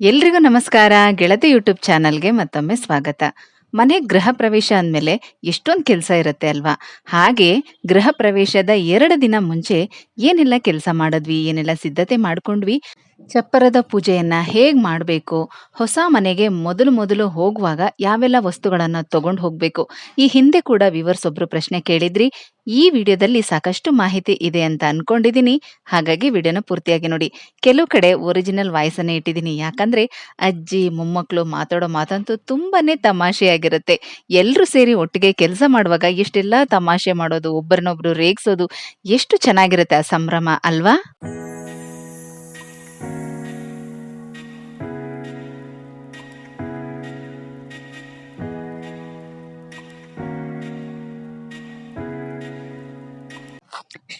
ಎಲ್ರಿಗೂ ನಮಸ್ಕಾರ. ಗೆಳತಿ ಯೂಟ್ಯೂಬ್ ಚಾನಲ್ಗೆ ಮತ್ತೊಮ್ಮೆ ಸ್ವಾಗತ. ಮನೆ ಗೃಹ ಪ್ರವೇಶ ಅಂದಮೇಲೆ ಎಷ್ಟೊಂದು ಕೆಲಸ ಇರುತ್ತೆ ಅಲ್ವಾ? ಹಾಗೆ ಗೃಹ ಪ್ರವೇಶದ ಎರಡು ದಿನ ಮುಂಚೆ ಏನೆಲ್ಲ ಕೆಲಸ ಮಾಡಿದ್ವಿ, ಏನೆಲ್ಲ ಸಿದ್ಧತೆ ಮಾಡ್ಕೊಂಡ್ವಿ? ಚಪ್ಪರದ ಪೂಜೆಯನ್ನ ಹೇಗೆ ಮಾಡಬೇಕು? ಹೊಸ ಮನೆಗೆ ಮೊದಲು ಮೊದಲು ಹೋಗುವಾಗ ಯಾವೆಲ್ಲ ವಸ್ತುಗಳನ್ನು ತಗೊಂಡು ಹೋಗಬೇಕು? ಈ ಹಿಂದೆ ಕೂಡ ವಿವರ್ಸ್ ಒಬ್ರು ಪ್ರಶ್ನೆ ಕೇಳಿದ್ರಿ. ಈ ವಿಡಿಯೋದಲ್ಲಿ ಸಾಕಷ್ಟು ಮಾಹಿತಿ ಇದೆ ಅಂತ ಅನ್ಕೊಂಡಿದೀನಿ. ಹಾಗಾಗಿ ವಿಡಿಯೋನ ಪೂರ್ತಿಯಾಗಿ ನೋಡಿ. ಕೆಲವು ಕಡೆ ಒರಿಜಿನಲ್ ವಾಯ್ಸ್ ಅನ್ನೇ ಇಟ್ಟಿದ್ದೀನಿ ಯಾಕಂದ್ರೆ ಅಜ್ಜಿ ಮೊಮ್ಮಕ್ಕಳು ಮಾತಾಡೋ ಮಾತಂತೂ ತುಂಬಾನೇ ತಮಾಷೆಯಾಗಿರುತ್ತೆ. ಎಲ್ಲರೂ ಸೇರಿ ಒಟ್ಟಿಗೆ ಕೆಲಸ ಮಾಡುವಾಗ ಎಷ್ಟೆಲ್ಲ ತಮಾಷೆ ಮಾಡೋದು, ಒಬ್ಬರನ್ನೊಬ್ರು ರೇಗ್ಸೋದು, ಎಷ್ಟು ಚೆನ್ನಾಗಿರುತ್ತೆ ಆ ಸಂಭ್ರಮ, ಅಲ್ವಾ?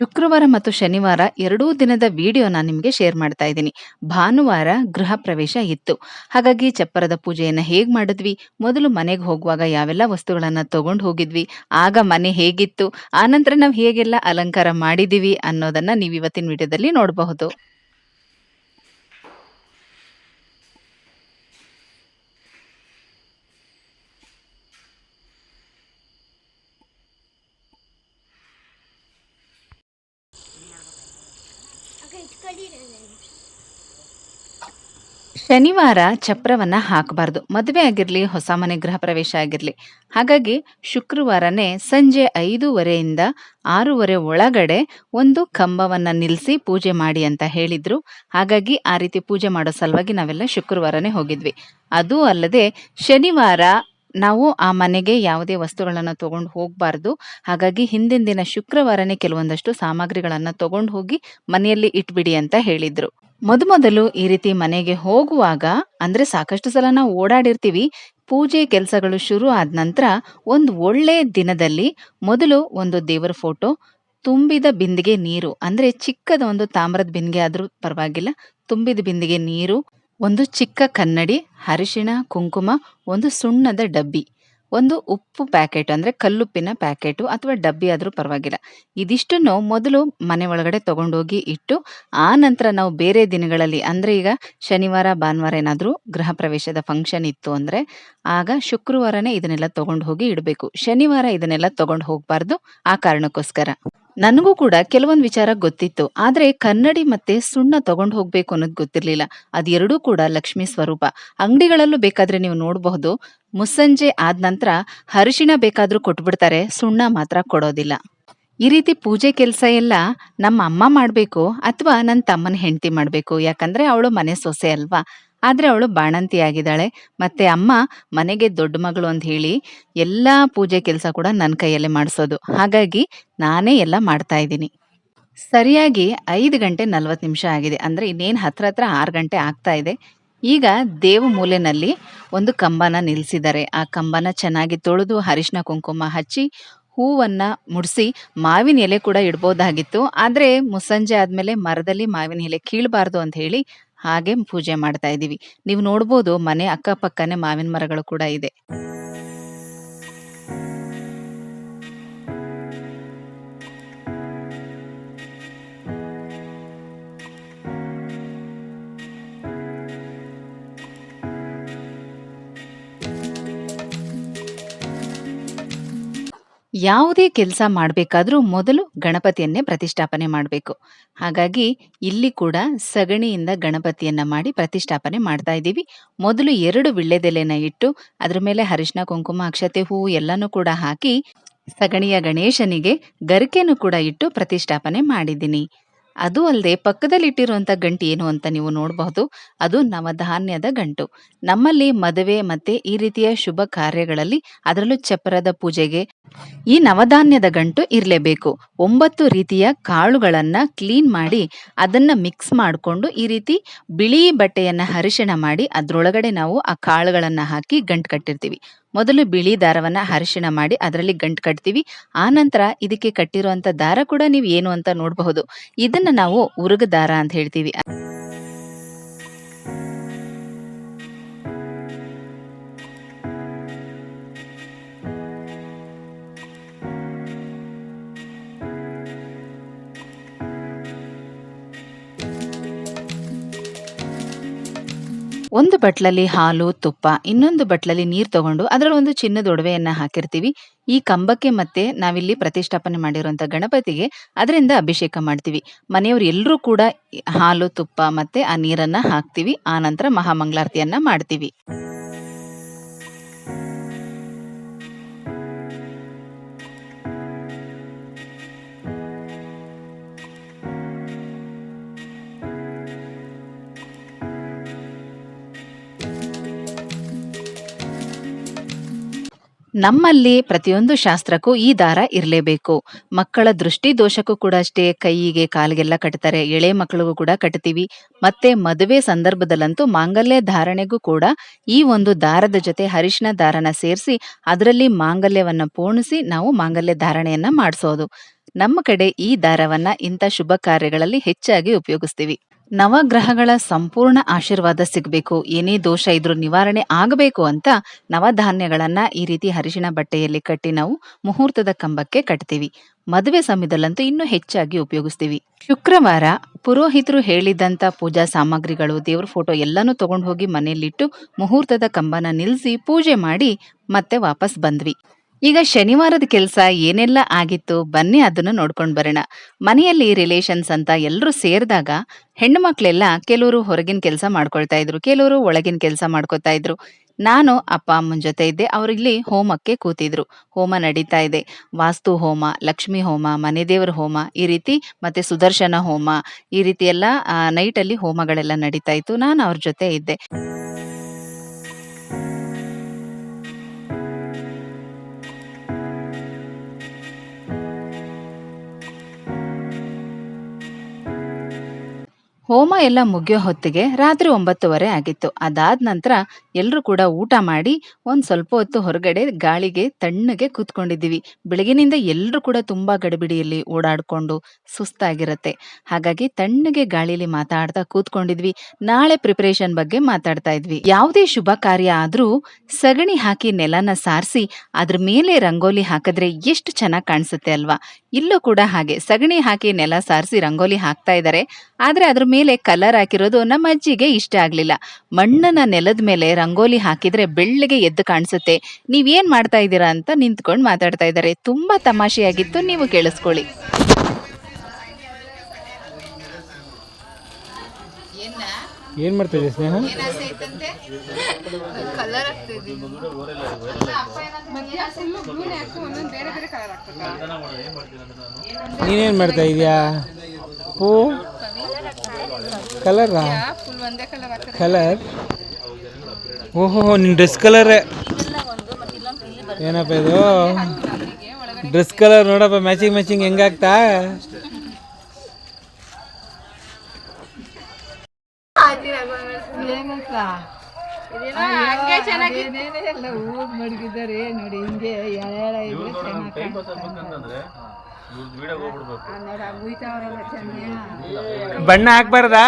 ಶುಕ್ರವಾರ ಮತ್ತು ಶನಿವಾರ ಎರಡೂ ದಿನದ ವಿಡಿಯೋನ ನಿಮಗೆ ಶೇರ್ ಮಾಡ್ತಾ ಇದ್ದೀನಿ. ಭಾನುವಾರ ಗೃಹ ಪ್ರವೇಶ ಇತ್ತು. ಹಾಗಾಗಿ ಚಪ್ಪರದ ಪೂಜೆಯನ್ನು ಹೇಗೆ ಮಾಡಿದ್ವಿ? ಮೊದಲು ಮನೆಗೆ ಹೋಗುವಾಗ ಯಾವೆಲ್ಲ ವಸ್ತುಗಳನ್ನು ತಗೊಂಡು ಹೋಗಿದ್ವಿ? ಆಗ ಮನೆ ಹೇಗಿತ್ತು? ಆನಂತರ ನಾವು ಹೇಗೆಲ್ಲ ಅಲಂಕಾರ ಮಾಡಿದ್ದೀವಿ ಅನ್ನೋದನ್ನ ನೀವು ಇವತ್ತಿನ ವಿಡಿಯೋದಲ್ಲಿ ನೋಡಬಹುದು. ಶನಿವಾರ ಚಪ್ರವನ್ನ ಹಾಕಬಾರ್ದು. ಮದುವೆ ಆಗಿರ್ಲಿ, ಹೊಸ ಮನೆ ಗೃಹ ಪ್ರವೇಶ ಆಗಿರ್ಲಿ. ಹಾಗಾಗಿ ಶುಕ್ರವಾರನೇ ಸಂಜೆ ಐದೂವರೆಯಿಂದ ಆರೂವರೆ ಒಳಗಡೆ ಒಂದು ಕಂಬವನ್ನ ನಿಲ್ಲಿಸಿ ಪೂಜೆ ಮಾಡಿ ಅಂತ ಹೇಳಿದ್ರು. ಹಾಗಾಗಿ ಆ ರೀತಿ ಪೂಜೆ ಮಾಡೋ ಸಲುವಾಗಿ ನಾವೆಲ್ಲ ಶುಕ್ರವಾರನೇ ಹೋಗಿದ್ವಿ. ಅದೂ ಅಲ್ಲದೆ ಶನಿವಾರ ನಾವು ಆ ಮನೆಗೆ ಯಾವುದೇ ವಸ್ತುಗಳನ್ನು ತಗೊಂಡು ಹೋಗಬಾರ್ದು. ಹಾಗಾಗಿ ಹಿಂದಿನ ದಿನ ಶುಕ್ರವಾರನೇ ಕೆಲವೊಂದಷ್ಟು ಸಾಮಗ್ರಿಗಳನ್ನು ತಗೊಂಡು ಹೋಗಿ ಮನೆಯಲ್ಲಿ ಇಟ್ಬಿಡಿ ಅಂತ ಹೇಳಿದ್ರು. ಮೊದಮೊದಲು ಈ ರೀತಿ ಮನೆಗೆ ಹೋಗುವಾಗ, ಅಂದ್ರೆ ಸಾಕಷ್ಟು ಸಲ ನಾವು ಓಡಾಡಿರ್ತೀವಿ, ಪೂಜೆ ಕೆಲಸಗಳು ಶುರು ಆದ ನಂತರ ಒಂದು ಒಳ್ಳೆ ದಿನದಲ್ಲಿ ಮೊದಲು ಒಂದು ದೇವರ ಫೋಟೋ, ತುಂಬಿದ ಬಿಂದಿಗೆ ನೀರು, ಅಂದ್ರೆ ಚಿಕ್ಕದ ಒಂದು ತಾಮ್ರದ ಬಿಂದಿಗೆ ಆದ್ರೂ ಪರವಾಗಿಲ್ಲ, ತುಂಬಿದ ಬಿಂದಿಗೆ ನೀರು ಒಂದು ಚಿಕ್ಕ ಕನ್ನಡಿ, ಅರಿಶಿಣ, ಕುಂಕುಮ, ಒಂದು ಸುಣ್ಣದ ಡಬ್ಬಿ. ಒಂದು ಉಪ್ಪು ಪ್ಯಾಕೆಟ್ ಅಂದರೆ ಕಲ್ಲುಪ್ಪಿನ ಪ್ಯಾಕೆಟು ಅಥವಾ ಡಬ್ಬಿ ಆದರೂ ಪರವಾಗಿಲ್ಲ. ಇದಿಷ್ಟನ್ನು ಮೊದಲು ಮನೆ ಒಳಗಡೆ ತಗೊಂಡೋಗಿ ಇಟ್ಟು, ಆ ನಂತರ ನಾವು ಬೇರೆ ದಿನಗಳಲ್ಲಿ, ಅಂದರೆ ಈಗ ಶನಿವಾರ, ಭಾನುವಾರ ಏನಾದರೂ ಗೃಹ ಪ್ರವೇಶದ ಫಂಕ್ಷನ್ ಇತ್ತು ಅಂದರೆ, ಆಗ ಶುಕ್ರವಾರನೇ ಇದನ್ನೆಲ್ಲ ತೊಗೊಂಡು ಹೋಗಿ ಇಡಬೇಕು. ಶನಿವಾರ ಇದನ್ನೆಲ್ಲ ತೊಗೊಂಡು ಹೋಗಬಾರ್ದು ಆ ಕಾರಣಕ್ಕೋಸ್ಕರ. ನನಗೂ ಕೂಡ ಕೆಲವೊಂದು ವಿಚಾರ ಗೊತ್ತಿತ್ತು. ಆದ್ರೆ ಕನ್ನಡಿ ಮತ್ತೆ ಸುಣ್ಣ ತಗೊಂಡು ಹೋಗ್ಬೇಕು ಅನ್ನೋದು ಗೊತ್ತಿರ್ಲಿಲ್ಲ. ಅದೆರಡೂ ಕೂಡ ಲಕ್ಷ್ಮಿ ಸ್ವರೂಪ. ಅಂಗಡಿಗಳಲ್ಲೂ ಬೇಕಾದ್ರೆ ನೀವು ನೋಡಬಹುದು. ಮುಸ್ಸಂಜೆ ಆದ ನಂತರ ಅರಿಶಿಣ ಬೇಕಾದ್ರೂ ಕೊಟ್ಬಿಡ್ತಾರೆ, ಸುಣ್ಣ ಮಾತ್ರ ಕೊಡೋದಿಲ್ಲ. ಈ ರೀತಿ ಪೂಜೆ ಕೆಲಸ ಎಲ್ಲ ನಮ್ಮ ಅಮ್ಮ ಮಾಡಬೇಕು ಅಥವಾ ನನ್ನ ತಮ್ಮನ ಹೆಂಡತಿ ಮಾಡಬೇಕು. ಯಾಕಂದ್ರೆ ಅವಳು ಮನೆ ಸೊಸೆ ಅಲ್ವಾ? ಆದ್ರೆ ಅವಳು ಬಾಣಂತಿ ಆಗಿದ್ದಾಳೆ. ಮತ್ತೆ ಅಮ್ಮ, ಮನೆಗೆ ದೊಡ್ಡ ಮಗಳು ಅಂತ ಹೇಳಿ ಎಲ್ಲ ಪೂಜೆ ಕೆಲಸ ಕೂಡ ನನ್ನ ಕೈಯಲ್ಲೇ ಮಾಡಿಸೋದು. ಹಾಗಾಗಿ ನಾನೇ ಎಲ್ಲ ಮಾಡ್ತಾ ಇದ್ದೀನಿ. ಸರಿಯಾಗಿ ಐದು ಗಂಟೆ ನಲ್ವತ್ತು ನಿಮಿಷ ಆಗಿದೆ. ಅಂದರೆ ಇನ್ನೇನು ಹತ್ರ ಹತ್ರ ಆರು ಗಂಟೆ ಆಗ್ತಾ ಇದೆ. ಈಗ ದೇವ ಮೂಲೆನಲ್ಲಿ ಒಂದು ಕಂಬನ ನಿಲ್ಲಿಸಿದ್ದಾರೆ ಆ ಕಂಬನ ಚೆನ್ನಾಗಿ ತೊಳೆದು ಅರಿಶಿನ ಕುಂಕುಮ ಹಚ್ಚಿ ಹೂವನ್ನ ಮುಡಿಸಿ ಮಾವಿನ ಎಲೆ ಕೂಡ ಇಡ್ಬೋದಾಗಿತ್ತು. ಆದರೆ ಮುಸ್ಸಂಜೆ ಆದಮೇಲೆ ಮರದಲ್ಲಿ ಮಾವಿನ ಎಲೆ ಕೀಳಬಾರ್ದು ಅಂತ ಹೇಳಿ ಹಾಗೆ ಪೂಜೆ ಮಾಡ್ತಾ ಇದ್ದೀವಿ. ನೀವು ನೋಡ್ಬೋದು ಮನೆ ಅಕ್ಕಪಕ್ಕನೆ ಮಾವಿನ ಮರಗಳು ಕೂಡ ಇದೆ. ಯಾವುದೇ ಕೆಲಸ ಮಾಡಬೇಕಾದ್ರೂ ಮೊದಲು ಗಣಪತಿಯನ್ನೇ ಪ್ರತಿಷ್ಠಾಪನೆ ಮಾಡಬೇಕು. ಹಾಗಾಗಿ ಇಲ್ಲಿ ಕೂಡ ಸಗಣಿಯಿಂದ ಗಣಪತಿಯನ್ನ ಮಾಡಿ ಪ್ರತಿಷ್ಠಾಪನೆ ಮಾಡ್ತಾ ಇದ್ದೀವಿ. ಮೊದಲು ಎರಡು ವಿಳ್ಳೆದೆಲೆನ ಇಟ್ಟು ಅದ್ರ ಮೇಲೆ ಅರಿಶಿನ ಕುಂಕುಮ, ಅಕ್ಷತೆ ಹೂವು ಎಲ್ಲನೂ ಕೂಡ ಹಾಕಿ ಸಗಣಿಯ ಗಣೇಶನಿಗೆ ಗರಿಕೆನೂ ಕೂಡ ಇಟ್ಟು ಪ್ರತಿಷ್ಠಾಪನೆ ಮಾಡಿದ್ದೀನಿ. ಅದು ಅಲ್ಲದೆ ಪಕ್ಕದಲ್ಲಿಟ್ಟಿರುವಂಥ ಗಂಟು ಏನು ಅಂತ ನೀವು ನೋಡಬಹುದು. ಅದು ನವಧಾನ್ಯದ ಗಂಟು. ನಮ್ಮಲ್ಲಿ ಮದುವೆ ಮತ್ತೆ ಈ ರೀತಿಯ ಶುಭ ಕಾರ್ಯಗಳಲ್ಲಿ ಅದರಲ್ಲೂ ಚಪ್ಪರದ ಪೂಜೆಗೆ ಈ ನವಧಾನ್ಯದ ಗಂಟು ಇರಲೇಬೇಕು. ಒಂಬತ್ತು ರೀತಿಯ ಕಾಳುಗಳನ್ನ ಕ್ಲೀನ್ ಮಾಡಿ ಅದನ್ನ ಮಿಕ್ಸ್ ಮಾಡಿಕೊಂಡು ಈ ರೀತಿ ಬಿಳಿ ಬಟ್ಟೆಯನ್ನ ಹರಿಶಣ ಮಾಡಿ ಅದರೊಳಗಡೆ ನಾವು ಆ ಕಾಳುಗಳನ್ನ ಹಾಕಿ ಗಂಟು ಕಟ್ಟಿರ್ತೀವಿ. ಮೊದಲು ಬಿಳಿ ದಾರವನ್ನ ಅರಿಶಿಣ ಮಾಡಿ ಅದರಲ್ಲಿ ಗಂಟು ಕಟ್ತೀವಿ. ಆ ನಂತರ ಇದಕ್ಕೆ ಕಟ್ಟಿರುವಂತ ದಾರ ಕೂಡ ನೀವು ಏನು ಅಂತ ನೋಡಬಹುದು. ಇದನ್ನ ನಾವು ಉರುಗ ದಾರ ಅಂತ ಹೇಳ್ತೀವಿ. ಒಂದು ಬಟ್ಲಲ್ಲಿ ಹಾಲು, ತುಪ್ಪ, ಇನ್ನೊಂದು ಬಟ್ಲಲ್ಲಿ ನೀರು ತಗೊಂಡು ಅದರಲ್ಲಿ ಒಂದು ಚಿನ್ನದ ಒಡವೆಯನ್ನ ಹಾಕಿರ್ತೀವಿ. ಈ ಕಂಬಕ್ಕೆ ಮತ್ತೆ ನಾವಿಲ್ಲಿ ಪ್ರತಿಷ್ಠಾಪನೆ ಮಾಡಿರುವಂತ ಗಣಪತಿಗೆ ಅದರಿಂದ ಅಭಿಷೇಕ ಮಾಡ್ತೀವಿ. ಮನೆಯವರು ಎಲ್ಲರೂ ಕೂಡ ಹಾಲು, ತುಪ್ಪ ಮತ್ತೆ ಆ ನೀರನ್ನ ಹಾಕ್ತೀವಿ. ಆನಂತರ ಮಹಾಮಂಗಳಾರತಿಯನ್ನ ಮಾಡ್ತೀವಿ. ನಮ್ಮಲ್ಲಿ ಪ್ರತಿಯೊಂದು ಶಾಸ್ತ್ರಕ್ಕೂ ಈ ದಾರ ಇರಲೇಬೇಕು ಮಕ್ಕಳ ದೃಷ್ಟಿ ದೋಷಕ್ಕೂ ಕೂಡ ಅಷ್ಟೇ ಕೈಯಿಗೆ, ಕಾಲಿಗೆಲ್ಲ ಕಟ್ತಾರೆ. ಎಳೆ ಮಕ್ಕಳಿಗೂ ಕೂಡ ಕಟ್ತೀವಿ. ಮತ್ತೆ ಮದುವೆ ಸಂದರ್ಭದಲ್ಲಂತೂ ಮಾಂಗಲ್ಯ ಧಾರಣೆಗೂ ಕೂಡ ಈ ಒಂದು ದಾರದ ಜೊತೆ ಅರಿಶಿನ ದಾರನ ಸೇರಿಸಿ ಅದರಲ್ಲಿ ಮಾಂಗಲ್ಯವನ್ನು ಪೂರ್ಣಿಸಿ ನಾವು ಮಾಂಗಲ್ಯ ಧಾರಣೆಯನ್ನ ಮಾಡಿಸೋದು ನಮ್ಮ ಕಡೆ ಈ ದಾರವನ್ನ ಇಂಥ ಶುಭ ಕಾರ್ಯಗಳಲ್ಲಿ ಹೆಚ್ಚಾಗಿ ಉಪಯೋಗಿಸ್ತೀವಿ. ನವಗ್ರಹಗಳ ಸಂಪೂರ್ಣ ಆಶೀರ್ವಾದ ಸಿಗಬೇಕು ಏನೇ ದೋಷ ಇದ್ರೂ ನಿವಾರಣೆ ಆಗಬೇಕು ಅಂತ ನವಧಾನ್ಯಗಳನ್ನ ಈ ರೀತಿ ಹರಿಶಿನ ಬಟ್ಟೆಯಲ್ಲಿ ಕಟ್ಟಿ ನಾವು ಮುಹೂರ್ತದ ಕಂಬಕ್ಕೆ ಕಟ್ತೀವಿ. ಮದುವೆ ಸಮಯದಲ್ಲಂತೂ ಇನ್ನೂ ಹೆಚ್ಚಾಗಿ ಉಪಯೋಗಿಸ್ತೀವಿ. ಶುಕ್ರವಾರ ಪುರೋಹಿತರು ಹೇಳಿದಂತ ಪೂಜಾ ಸಾಮಗ್ರಿಗಳು, ದೇವ್ರ ಫೋಟೋ ಎಲ್ಲಾನು ತಗೊಂಡು ಹೋಗಿ ಮನೆಯಲ್ಲಿಟ್ಟು ಮುಹೂರ್ತದ ಕಂಬನ ನಿಲ್ಲಿಸಿ ಪೂಜೆ ಮಾಡಿ ಮತ್ತೆ ವಾಪಸ್ ಬಂದ್ವಿ. ಈಗ ಶನಿವಾರದ ಕೆಲಸ ಏನೆಲ್ಲ ಆಗಿತ್ತು ಬನ್ನಿ ಅದನ್ನ ನೋಡ್ಕೊಂಡು ಬರೋಣ. ಮನೆಯಲ್ಲಿ ರಿಲೇಷನ್ಸ್ ಅಂತ ಎಲ್ಲರೂ ಸೇರಿದಾಗ ಹೆಣ್ಣು ಮಕ್ಕಳೆಲ್ಲ ಕೆಲವರು ಹೊರಗಿನ ಕೆಲಸ ಮಾಡ್ಕೊಳ್ತಾ ಇದ್ರು, ಕೆಲವರು ಒಳಗಿನ ಕೆಲಸ ಮಾಡ್ಕೊತಾ ಇದ್ರು. ನಾನು ಅಪ್ಪ ಅಮ್ಮನ ಜೊತೆ ಇದ್ದೆ. ಅವರಿಲ್ಲಿ ಹೋಮಕ್ಕೆ ಕೂತಿದ್ರು. ಹೋಮ ನಡೀತಾ ಇದೆ. ವಾಸ್ತು ಹೋಮ, ಲಕ್ಷ್ಮಿ ಹೋಮ, ಮನೆ ದೇವರ ಹೋಮ ಈ ರೀತಿ ಮತ್ತೆ ಸುದರ್ಶನ ಹೋಮ ಈ ರೀತಿ ಎಲ್ಲ ನೈಟ್ ಅಲ್ಲಿ ಹೋಮಗಳೆಲ್ಲ ನಡೀತಾ ಇತ್ತು. ನಾನು ಅವ್ರ ಜೊತೆ ಇದ್ದೆ. ಹೋಮ ಎಲ್ಲ ಮುಗಿಯೋ ಹೊತ್ತಿಗೆ ರಾತ್ರಿ 9:30 ಆಗಿತ್ತು. ಅದಾದ ನಂತರ ಎಲ್ಲರೂ ಕೂಡ ಊಟ ಮಾಡಿ ಒಂದು ಸ್ವಲ್ಪ ಹೊತ್ತು ಹೊರಗಡೆ ಗಾಳಿಗೆ ತಣ್ಣಗೆ ಕೂತ್ಕೊಂಡಿದ್ದೀವಿ. ಬೆಳಗಿನಿಂದ ಎಲ್ಲರೂ ಕೂಡ ತುಂಬಾ ಗಡಿಬಿಡಿಯಲ್ಲಿ ಓಡಾಡಿಕೊಂಡು ಸುಸ್ತಾಗಿರುತ್ತೆ ಹಾಗಾಗಿ ತಣ್ಣಗೆ ಗಾಳಿಯಲ್ಲಿ ಮಾತಾಡ್ತಾ ಕೂತ್ಕೊಂಡಿದ್ವಿ. ನಾಳೆ ಪ್ರಿಪರೇಷನ್ ಬಗ್ಗೆ ಮಾತಾಡ್ತಾ ಇದ್ವಿ. ಯಾವುದೇ ಶುಭ ಕಾರ್ಯ ಆದರೂ ಸಗಣಿ ಹಾಕಿ ನೆಲನ ಸಾರ್ಸಿ ಅದ್ರ ಮೇಲೆ ರಂಗೋಲಿ ಹಾಕಿದ್ರೆ ಎಷ್ಟು ಚೆನ್ನಾಗಿ ಕಾಣಿಸುತ್ತೆ ಅಲ್ವಾ? ಇಲ್ಲೂ ಕೂಡ ಹಾಗೆ ಸಗಣಿ ಹಾಕಿ ನೆಲ ಸಾರ್ಸಿ ರಂಗೋಲಿ ಹಾಕ್ತಾ ಇದ್ದಾರೆ. ಆದ್ರೆ ಅದ್ರ ಮೇಲೆ ಕಲರ್ ಹಾಕಿರೋದು ನಮ್ಮ ಅಜ್ಜಿಗೆ ಇಷ್ಟ ಆಗ್ಲಿಲ್ಲ. ಮಣ್ಣನ್ನ ನೆಲದ ಮೇಲೆ ರಂಗೋಲಿ ಹಾಕಿದ್ರೆ ಬೆಳ್ಳಿಗೆ ಎದ್ದು ಕಾಣಿಸುತ್ತೆ. ನೀವೇನ್ ಮಾಡ್ತಾ ಇದ್ದೀರಾ ಅಂತ ನಿಂತ್ಕೊಂಡು ಮಾತಾಡ್ತಾ ಇದ್ದಾರೆ. ತುಂಬಾ ತಮಾಷೆಯಾಗಿತ್ತು. ನೀವು ಕೇಳಿಸ್ಕೊಳ್ಳಿ. ಏನ್ ಮಾಡ್ತಾ ಇದ್ದೀವಿ ಸ್ನೇಹ ನೀನೇನ್ ಮಾಡ್ತಾ ಇದೀಯಾ ಹೂ ಕಲರಾ ಫುಲ್ ಒಂದೇ ಕಲರ್ ಓಹೋ ನಿನ್ ಡ್ರೆಸ್ ಕಲರ್ ಏನಪ್ಪ ಇದು? ಡ್ರೆಸ್ ಕಲರ್ ನೋಡಪ್ಪ ಮ್ಯಾಚಿಂಗ್ ಮ್ಯಾಚಿಂಗ್ ಹೆಂಗಾಗ್ತಾ ಮಡಗಿದ್ದಾರೆ ನೋಡಿ ಹಿಂಗೆ ಬಣ್ಣ ಹಾಕ್ಬಾರ್ದಾ?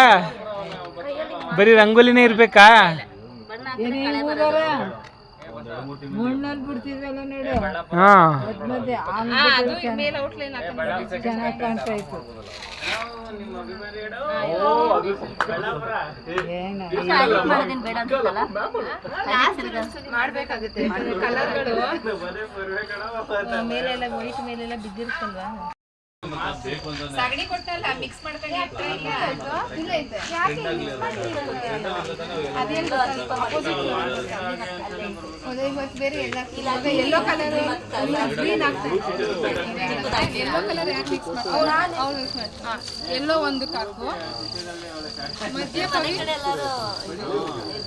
ಬರೀ ರಂಗೋಲಿನೇ ಇರ್ಬೇಕಾ? ಬಿಡ್ತಿದ್ವಲ್ಲ ನೋಡು. ಹಾ. ಮಧ್ಯ ಚೆನ್ನಾಗಿ ಕಾಣ್ತಾ ಇತ್ತು. ಏನ ಮಾಡ್ಬೇಕಾಗುತ್ತೆ ಕಲರ್ಗಳು ಮೇಲೆಲ್ಲ ವೈಟ್ ಮೇಲೆಲ್ಲ ಬಿದ್ದಿರುತ್ತಲ್ವಾ? ಸಗಣಿ ಕೊಟ್ಟಲ್ಲ ಮಿಕ್ಸ್ ಮಾಡ್ಕೊಂಡು ಇಟ್ರೆ ಇಲ್ಲ. ಇಲ್ಲ ಐತೆ ಅದೇನು ಅದೇ ಇವತ್ತು ಬೇರೆ ಎಲ್ಲ ಎಲ್ಲೋ ಕಲರ್ ಗ್ರೀನ್ ಆಗ್ತಾ ಎಲ್ಲೋ ಕಲರ್ ಯಾಕೆ ಮಿಕ್ಸ್ ಮಾಡಿ ಅವ್ನು ಮಿಕ್ಸ್ ಮಾಡಿ ಹಾಂ ಎಲ್ಲೋ ಒಂದು ಕಾಕು ಮಧ್ಯ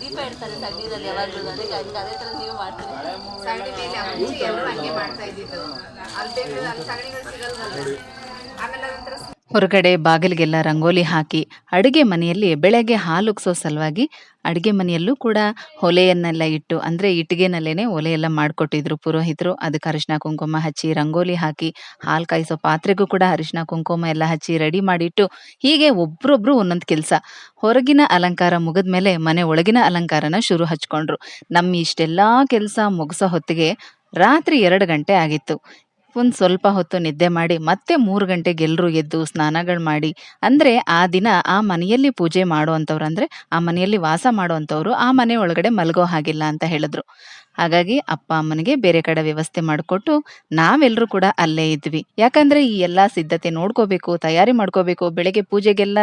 ದೀಪ ಇಡ್ತಾರೆ ಸಗಣಿದಲ್ಲಿ ಯಾವಾಗಲೂ ನನಗೆ ಹಂಗೆ ಅದೇ ಥರ ನೀವು ಮಾಡ್ತೀರಿ. ಸಗಣಿ ಮೇಲೆ ಹಂಗೆ ಮಾಡ್ತಾ ಇದ್ದಿದ್ದು. ಅಲ್ಲಿ ಬೇಕು ಅಲ್ಲಿ ಸಗಣಿಗಳು ಸಿಗಲ್ವಲ್ಲ. ಹೊರಗಡೆ ಬಾಗಿಲಿಗೆಲ್ಲ ರಂಗೋಲಿ ಹಾಕಿ ಅಡುಗೆ ಮನೆಯಲ್ಲಿ ಬೆಳಗ್ಗೆ ಹಾಲುಗ್ಸೋ ಸಲುವಾಗಿ ಅಡುಗೆ ಮನೆಯಲ್ಲೂ ಕೂಡ ಒಲೆಯನ್ನೆಲ್ಲ ಇಟ್ಟು, ಅಂದ್ರೆ ಇಟ್ಟಿಗೆನಲ್ಲೇ ಒಲೆಯೆಲ್ಲ ಮಾಡಿಕೊಟ್ಟಿದ್ರು ಪುರೋಹಿತರು. ಅದಕ್ಕೆ ಅರಿಶಿನ ಕುಂಕುಮ ಹಚ್ಚಿ ರಂಗೋಲಿ ಹಾಕಿ, ಹಾಲು ಕಾಯಿಸೋ ಪಾತ್ರೆಗೂ ಕೂಡ ಅರಿಶಿನ ಕುಂಕುಮ ಎಲ್ಲ ಹಚ್ಚಿ ರೆಡಿ ಮಾಡಿಟ್ಟು ಹೀಗೆ ಒಬ್ರೊಬ್ರು ಒಂದೊಂದು ಕೆಲಸ. ಹೊರಗಿನ ಅಲಂಕಾರ ಮುಗಿದ ಮೇಲೆ ಮನೆ ಒಳಗಿನ ಅಲಂಕಾರನ ಶುರು ಹಚ್ಕೊಂಡ್ರು. ನಮ್ಮ ಇಷ್ಟೆಲ್ಲ ಕೆಲಸ ಮುಗಿಸೋ ಹೊತ್ತಿಗೆ ರಾತ್ರಿ ಎರಡು ಗಂಟೆ ಆಗಿತ್ತು. ಒಂದು ಸ್ವಲ್ಪ ಹೊತ್ತು ನಿದ್ದೆ ಮಾಡಿ ಮತ್ತೆ ಮೂರು ಗಂಟೆಗೆ ಎಲ್ಲರೂ ಎದ್ದು ಸ್ನಾನಗಳು ಮಾಡಿ, ಅಂದರೆ ಆ ದಿನ ಆ ಮನೆಯಲ್ಲಿ ಪೂಜೆ ಮಾಡುವಂಥವ್ರು ಅಂದರೆ ಆ ಮನೆಯಲ್ಲಿ ವಾಸ ಮಾಡುವಂಥವ್ರು ಆ ಮನೆ ಒಳಗಡೆ ಮಲಗೋ ಹಾಗಿಲ್ಲ ಅಂತ ಹೇಳಿದ್ರು. ಹಾಗಾಗಿ ಅಪ್ಪ ಅಮ್ಮನಿಗೆ ಬೇರೆ ಕಡೆ ವ್ಯವಸ್ಥೆ ಮಾಡಿಕೊಟ್ಟು ನಾವೆಲ್ಲರೂ ಕೂಡ ಅಲ್ಲೇ ಇದ್ವಿ. ಯಾಕಂದರೆ ಈ ಎಲ್ಲ ಸಿದ್ಧತೆ ನೋಡ್ಕೋಬೇಕು, ತಯಾರಿ ಮಾಡ್ಕೋಬೇಕು, ಬೆಳಗ್ಗೆ ಪೂಜೆಗೆಲ್ಲ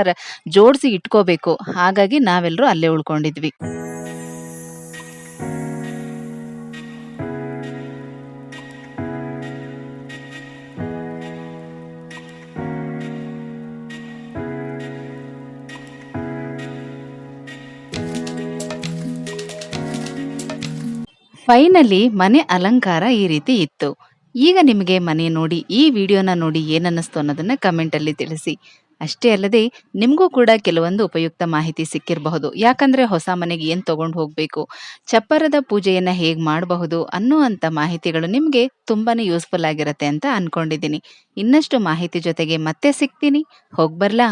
ಜೋಡಿಸಿ ಇಟ್ಕೋಬೇಕು. ಹಾಗಾಗಿ ನಾವೆಲ್ಲರೂ ಅಲ್ಲೇ ಉಳ್ಕೊಂಡಿದ್ವಿ. ಫೈನಲಿ ಮನೆ ಅಲಂಕಾರ ಈ ರೀತಿ ಇತ್ತು. ಈಗ ನಿಮಗೆ ಮನೆ ನೋಡಿ, ಈ ವಿಡಿಯೋನ ನೋಡಿ ಏನನ್ನಿಸ್ತು ಅನ್ನೋದನ್ನ ಕಮೆಂಟಲ್ಲಿ ತಿಳಿಸಿ. ಅಷ್ಟೇ ಅಲ್ಲದೆ, ನಿಮಗೂ ಕೂಡ ಕೆಲವೊಂದು ಉಪಯುಕ್ತ ಮಾಹಿತಿ ಸಿಕ್ಕಿರಬಹುದು. ಯಾಕಂದ್ರೆ ಹೊಸ ಮನೆಗೆ ಏನು ತಗೊಂಡು ಹೋಗಬೇಕು, ಚಪ್ಪರದ ಪೂಜೆಯನ್ನ ಹೇಗೆ ಮಾಡಬಹುದು ಅನ್ನುವಂಥ ಮಾಹಿತಿಗಳು ನಿಮಗೆ ತುಂಬಾನೇ ಯೂಸ್ಫುಲ್ ಆಗಿರುತ್ತೆ ಅಂತ ಅನ್ಕೊಂಡಿದ್ದೀನಿ. ಇನ್ನಷ್ಟು ಮಾಹಿತಿ ಜೊತೆಗೆ ಮತ್ತೆ ಸಿಗ್ತೀನಿ. ಹೋಗ್ಬರ್ಲಾ